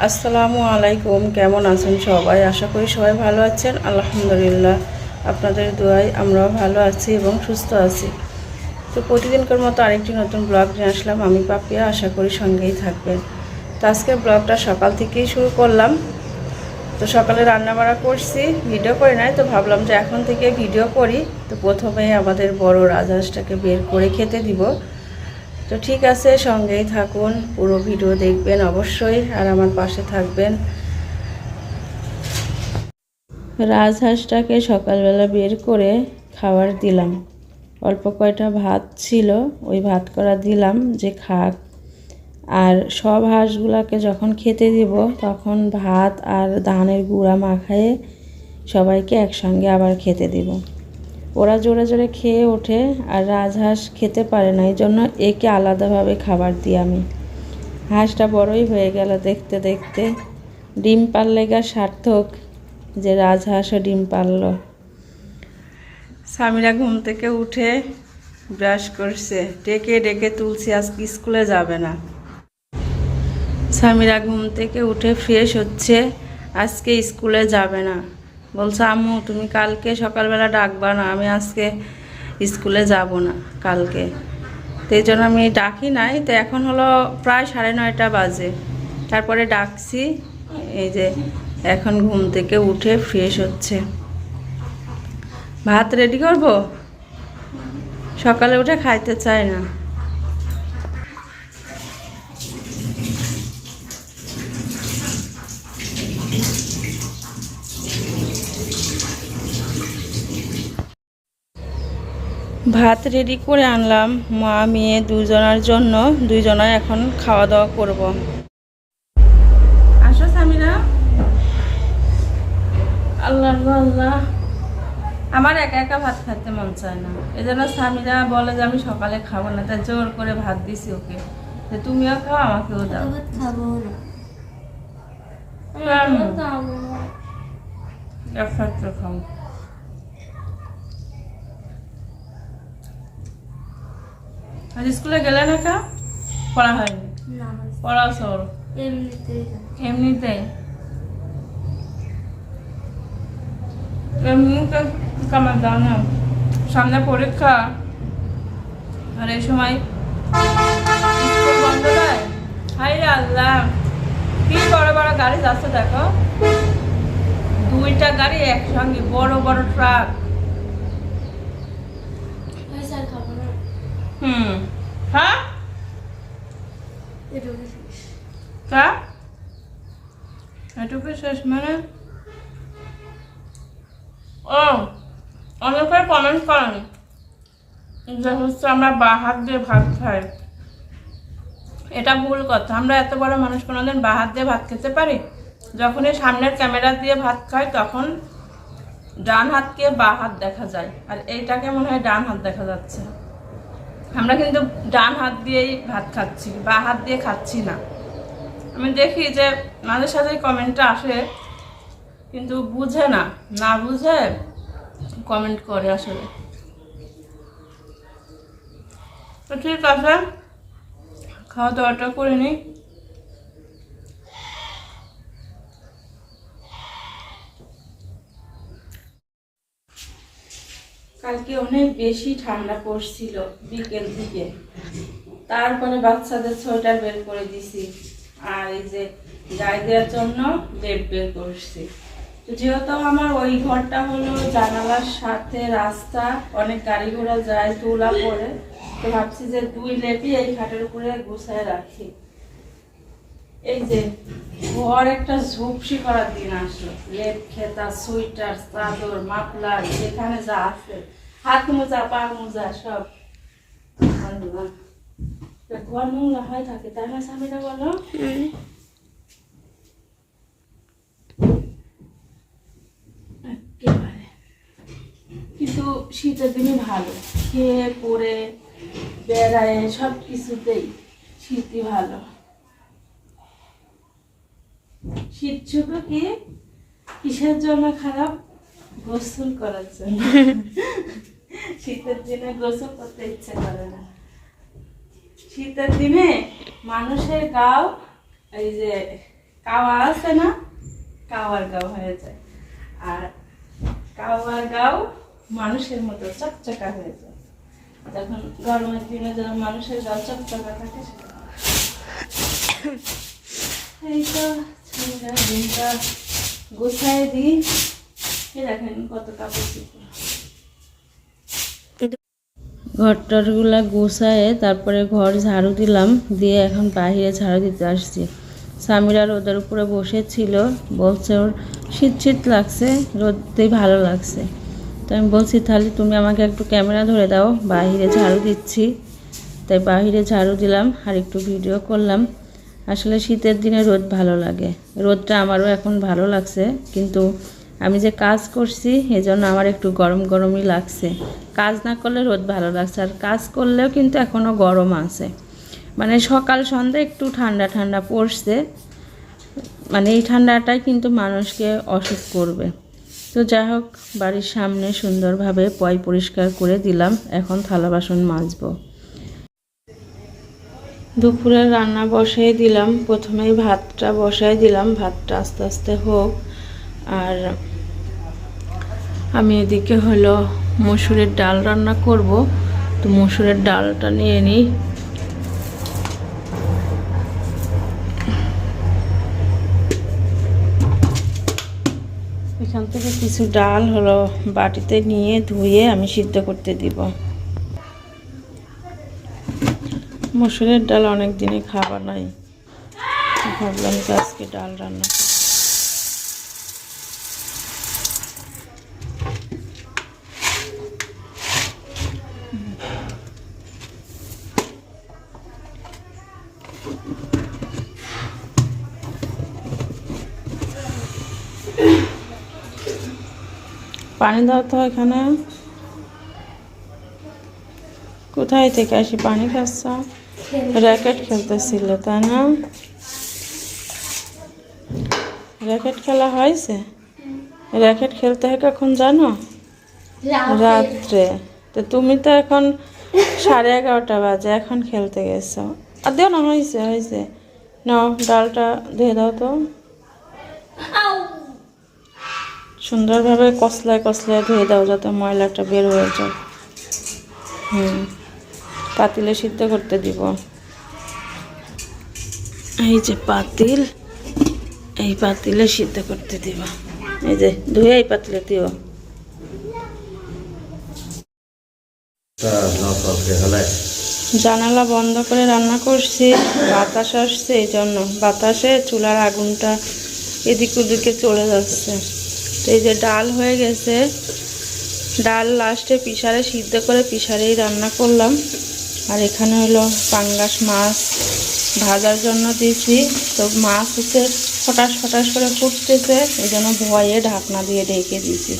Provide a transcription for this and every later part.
আসসালামু আলাইকুম, কেমন আছেন সবাই? আশা করি সবাই ভালো আছেন। আলহামদুলিল্লাহ, আপনাদের দোয়ায় আমরাও ভালো আছি এবং সুস্থ আছি। তো প্রতিদিনকার মতো আরেকটি নতুন ব্লগ নিয়ে আসলাম। আমি পাপিয়া, আশা করি সঙ্গেই থাকবেন। তো আজকের ব্লগটা সকাল থেকেই শুরু করলাম। তো সকালে রান্না বাড়া করছি, ভিডিও করি নাই, তো ভাবলাম যে এখন থেকে ভিডিও করি। তো প্রথমে আমাদের বড় রাজহাঁসটাকে বের করে খেতে দিব। তো ঠিক আছে, সঙ্গেই থাকুন, পুরো ভিডিও দেখবেন অবশ্যই, আর আমার পাশে থাকবেন। রাজহাঁসটাকে সকালবেলা বের করে খাবার দিলাম। অল্প কয়টা ভাত ছিল, ওই ভাত করা দিলাম যে খাক। আর সব হাঁসগুলাকে যখন খেতে দিব, তখন ভাত আর ধানের গুঁড়া মাখায়ে সবাইকে একসঙ্গে আবার খেতে দিব। ওরা জোরে জোরে খেয়ে ওঠে আর রাজহাঁস খেতে পারে না, এই জন্য একে আলাদাভাবে খাবার দিই আমি। হাঁসটা বড়ই হয়ে গেল দেখতে দেখতে। ডিম পারলে গা সার্থক যে রাজহাঁসও ডিম পারল। স্বামীরা ঘুম থেকে উঠে ব্রাশ করছে, ডেকে ডেকে তুলছি, আজকে স্কুলে যাবে না। স্বামীরা ঘুম থেকে উঠে ফ্রেশ হচ্ছে, আজকে স্কুলে যাবে না। বলছে, আম্মু, তুমি কালকে সকালবেলা ডাকবা না, আমি আজকে স্কুলে যাব না কালকে। তো এই জন্য আমি ডাকি নাই। তো এখন হলো প্রায় সাড়ে নয়টা বাজে। তারপরে ডাকছি, এই যে এখন ঘুম থেকে উঠে ফ্রেশ হচ্ছে। ভাত রেডি করব? সকালে উঠে খাইতে চায় না। ভাত রেডি করে আনলাম। মা মেয়ে দুজনের জন্য। দুইজনে এখন খাওয়া দাওয়া করব। আসো সামিরা। আল্লাহ আল্লাহ আমার একা একা ভাত খেতে মন চায় না। এই জন্য স্বামীরা বলে যে আমি সকালে খাব না। তাই জোর করে ভাত দিছি ওকে। যে তুমিও খাও আমাকেও দাও। খাব না। খাও আজ স্কুলে গেলে না। কা পড়া হয়নি পড়া সর এমনিতেই কামার দাও না। সামনে পরীক্ষা। আর এই সময় স্কুল বন্ধ দেয়? হাই রে আল্লাহ। কি বড় বড় গাড়ি যাচ্ছে দেখো। দুইটা গাড়ি একসঙ্গে বড় বড় ট্রাক ওই স্যার খাব না হুম। হ্যাঁ এটুকু শেষ। শেষ মানে? ও অনেকে কমেন্ট করেন। যে হচ্ছে আমরা বা হাত দিয়ে ভাত খাই। এটা ভুল কথা। আমরা এত বড় মানুষ কোনোদিন বা হাত দিয়ে ভাত খেতে পারি? যখনই সামনের ক্যামেরা দিয়ে ভাত খাই, তখন ডান হাতকে বা হাত দেখা যায়। আর এইটাকে মনে হয় ডান হাত দেখা যাচ্ছে। আমরা কিন্তু ডান হাত দিয়েই ভাত খাচ্ছি, বা হাত দিয়ে খাচ্ছি না। আমি দেখি যে মাঝে সাথে কমেন্টটা আসে, কিন্তু বুঝে না। না বুঝে কমেন্ট করে আসলে। তো ঠিক আছে, খাওয়া দাওয়াটা করে নিই। কালকে অনেক বেশি ঠান্ডা পড়ছিল বিকেল দিকে। তারপরে বাচ্চাদের সোয়েটার বের করে দিছি আর এই যে গায়ে দেওয়ার জন্য লেপ বের করছি। যেহেতু আমার ওই ঘরটা হলো জানালার সাথে রাস্তা, অনেক গাড়ি ঘোড়া যায়, তোলা পড়ে, তো ভাবছি যে দুই লেপই এই খাটের উপরে গুছায় রাখি। এই যে, ঘর একটা ঝুপসি করার দিন আসলো। লেপ খেতা চাদর মাফলার যেখানে যা আছে, হাত মোজা, পা মোজা, সব। ঘর নোংরা থাকে, তাই না স্বামীরা বলো? কিন্তু শীতের দিনে ভালো। খেয়ে পরে বেড়ায় সব কিছুতেই শীতই ভালো। শীত শুধু কি কিসের জন্য খারাপ? গোসল করার জন্য। শীতের দিনে গোসল করতে ইচ্ছে করে না। শীতের দিনে মানুষের গাও, এই যে কাওয়া আছে না? কাওয়ার গাও হয়ে যায়। আর কাওয়ার গাও মানুষের মতো চকচকা হয়ে যায়। যখন গরমের দিনে যখন মানুষের গাও চকচকা থাকে এই তো দিনটা গোছায় দিই। দেখেন গুছায়ে তারপরে ঘর ঝাড়ু দিলাম, দিয়ে এখন বাহিরে ঝাড়ু দিতে আসছি। সামিরা রোদের উপরে বসেছিল, বলছে ওর শীত শীত লাগছে রোদতেই ভালো লাগছে। তো আমি বলছি, তাহলে তুমি আমাকে একটু ক্যামেরা ধরে দাও, বাহিরে ঝাড়ু দিচ্ছি। তাই বাহিরে ঝাড়ু দিলাম আর একটু ভিডিও করলাম। আসলে শীতের দিনে রোদ ভালো লাগে। রোদটা আমারও এখন ভালো লাগছে, কিন্তু আমি যে কাজ করছি এজন্য আমার একটু গরম গরমই লাগছে। কাজ না করলে রোদ ভালো লাগছে, আর কাজ করলেও কিন্তু এখনও গরম আছে। মানে সকাল সন্ধ্যা একটু ঠান্ডা ঠান্ডা পড়ছে মানে এই ঠান্ডাটাই কিন্তু মানুষকে অসুখ করবে। তো যাই হোক, বাড়ির সামনে সুন্দরভাবে পয় পরিষ্কার করে দিলাম, এখন থালা বাসন মাজবো। দুপুরে রান্না বসাই দিলাম। প্রথমেই ভাতটা বসাই দিলাম। ভাতটা আস্তে আস্তে হোক। আর আমি এদিকে হলো মসুরের ডাল রান্না করব। তো মসুরের ডালটা নিয়ে নিই এখান থেকে কিছু ডাল হলো বাটিতে নিয়ে ধুয়ে আমি সিদ্ধ করতে দিব। মসুরের ডাল অনেক দিনে খাবার নাই। ভাবলাম যে আজকে ডাল রান্না পানি দাও তো এখানে। কোথায় থেকে আসি? পানি খাচ্ছ? র্যাকেট খেলতেছিল তাই না? র্যাকেট খেলা হয়েছে? র্যাকেট খেলতে হয় কখন জানো? রাত্রে। তো তুমি তো এখন সাড়ে এগারোটা বাজে এখন খেলতে গেছো। আর দেও না হয়েছে হয়েছে। নাও ডালটা ধুয়ে দাও তো। সুন্দরভাবে কসলায় কসলায় ধুয়ে দাও যাতে ময়লাটা বের হয়ে যায়। হুম। পাতিলে সিদ্ধ করতে দিব। এই যে পাতিল এই পাতিলে সিদ্ধ করতে দিব। এই যে ধুয়ে এই পাতিলে দিও। জানালা বন্ধ করে রান্না করছি বাতাস আসছে এই জন্য বাতাসে চুলার আগুনটা এদিক ওদিকে চলে যাচ্ছে। তো এই যে ডাল হয়ে গেছে ডাল লাস্টে পিসারে সিদ্ধ করে পিসারেই রান্না করলাম। আর এখানে হলো পাঙ্গাস মাছ ভাজার জন্য দিয়েছি। তো মাছ হচ্ছে ফটাস ফটাস করে ফুটতেছে, এই জন্য ভয়ে ঢাকনা দিয়ে ঢেকে দিয়েছি।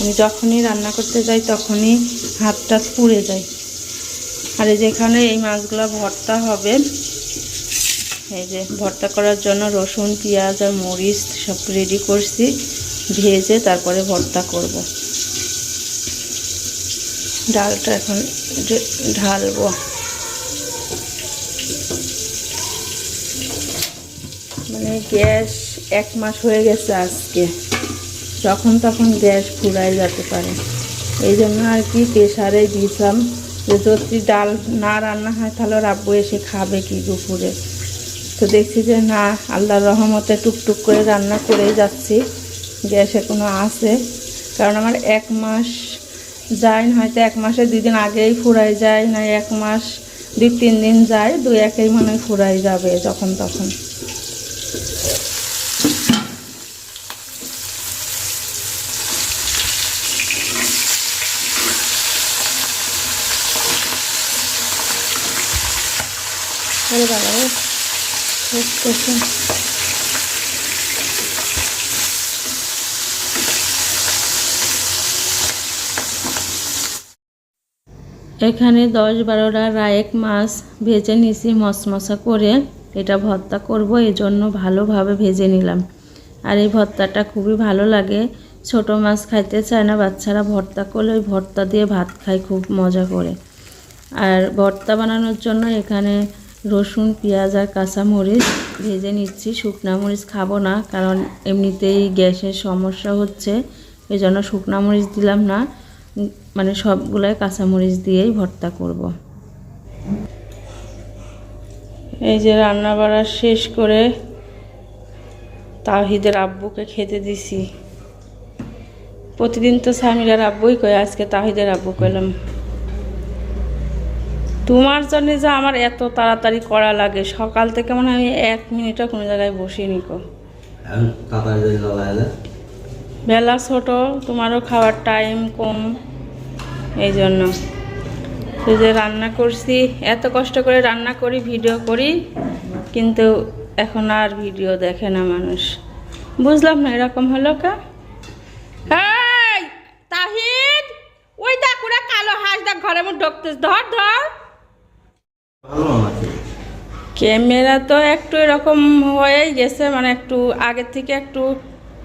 আমি যখনই রান্না করতে যাই, তখনই হাতটা পুড়ে যায়। আর এই যেখানে এই মাছগুলো ভর্তা হবে। এই যে ভর্তা করার জন্য রসুন, পেঁয়াজ আর মরিচ সব রেডি করছি। ভেজে তারপরে ভর্তা করব। ডালটা এখন ঢালবো। মানে গ্যাস এক মাস হয়ে গেছে আজকে। যখন তখন গ্যাস ফুরাই যেতে পারে। এই জন্য আর কি প্রেশারে দিয়েছিলাম যে যদি ডাল না রান্না হয় তাহলে রাব্বু এসে খাবে কি দুপুরে। তো দেখছি যে না, আল্লাহর রহমতে টুকটুক করে রান্না করেই যাচ্ছি। গ্যাসে কোনো আছে। কারণ আমার এক মাস যায় হয়তো এক মাসে দুই দিন আগেই ফুরাই যায় না এক মাস, দুই তিন দিন যায়, দুই একেই মনে ফুরাই যাবে যখন তখন। এখানে দশ বারোটা রায়েক মাছ ভেজে নিছি, মশমশা করে। এটা ভর্তা করব এই জন্য ভালোভাবে ভেজে নিলাম। আর এই ভর্তাটা খুবই ভালো লাগে। ছোট মাছ খাইতে চায় না, বাচ্চারা ভর্তা করলে ওই ভর্তা দিয়ে ভাত খায়, খুব মজা করে। আর ভর্তা বানানোর জন্য এখানে রসুন, পেঁয়াজ আর কাঁচামরিচ ভেজে নিচ্ছি। শুকনা মরিচ খাব না, কারণ এমনিতেই গ্যাসের সমস্যা হচ্ছে এই জন্য শুকনা মরিচ দিলাম না। মানে সবগুলাই কাঁচামরিচ দিয়েই ভর্তা করব। এই যে রান্না বাড়া শেষ করে তাহিদের আব্বুকে খেতে দিছি। প্রতিদিন তো স্বামীরার আব্বুই কয় আজকে তাহিদের আব্বু কইলাম তোমার জন্য যে আমার এত তাড়াতাড়ি করা লাগে সকাল থেকে মানে আমি এক মিনিটও কোনো জায়গায় বসিনি কো। না বেলা ছোট তোমারও খাওয়ার টাইম কম। এই জন্য তো যে রান্না করছি এত কষ্ট করে রান্না করি ভিডিও করি কিন্তু এখন আর ভিডিও দেখে না মানুষ। বুঝলাম না এরকম হলো কা? এই, তাহিদ! ওই দেখ কালো হাঁস দেখ ঘরে মধ্যে ঢুকতেছ। ধর ধর। ক্যামেরা তো একটু এরকম হয়েই গেছে মানে একটু আগের থেকে একটু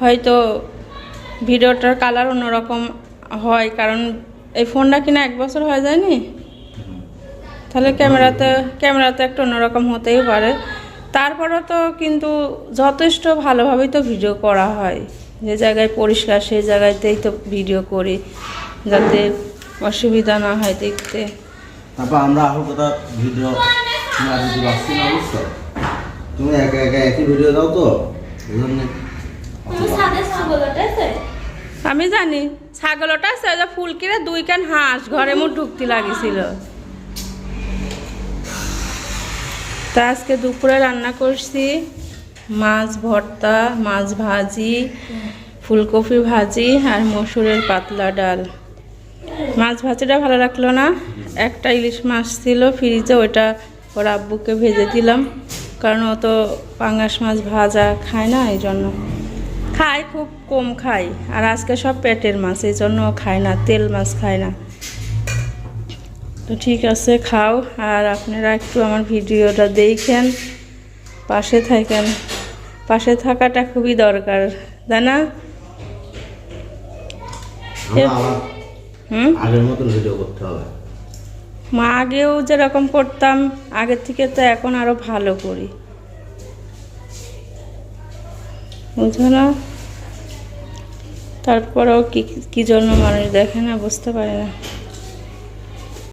হয়তো ভিডিওটার কালার অন্যরকম হয় কারণ এই ফোনটা কিনা এক বছর হয়ে যায়নি? তাহলে ক্যামেরাতে ক্যামেরাতে একটু অন্যরকম হতেই পারে। তারপরে তো কিন্তু যথেষ্ট ভালোভাবেই তো ভিডিও করা হয়। যে জায়গায় পরিষ্কার সেই জায়গাতেই তো ভিডিও করি যাতে অসুবিধা না হয় দেখতে। তারপর আমরা আরও কথা ভিডিও তুমি আসছি না বুঝছ? তুমি একা একা একই ভিডিও দাও তো? এই জন্য আমি জানি, ছাগলটা ফুল কিনে দুই কান হাঁস, ঘরে মুখ ঢুকতে লাগিছিল। তা আজকে দুপুরে রান্না করছি, মাছ ভর্তা, মাছ ভাজি, ফুলকপি ভাজি আর মসুরের পাতলা ডাল। মাছ ভাজিটা ভালো লাগল না, একটা ইলিশ মাছ ছিল ফ্রিজে, ওইটা ওর আব্বুকে ভেজে দিলাম, কারণ ও তো পাঙ্গাস মাছ ভাজা খায় না এই জন্য খায় খুব কম খায় আর আজকে সব পেটের মাছ এই জন্য খায় না তেল মাছ খায় না। তো ঠিক আছে খাও। আর আপনারা একটু আমার ভিডিওটা দেখেন পাশে থাকেন। পাশে থাকাটা খুবই দরকার তাই না? মা আগেও যেরকম করতাম আগের থেকে তো এখন আরও ভালো করি। বুঝো না তারপরেও কি কি জন্য মানুষ দেখে না বুঝতে পারে না।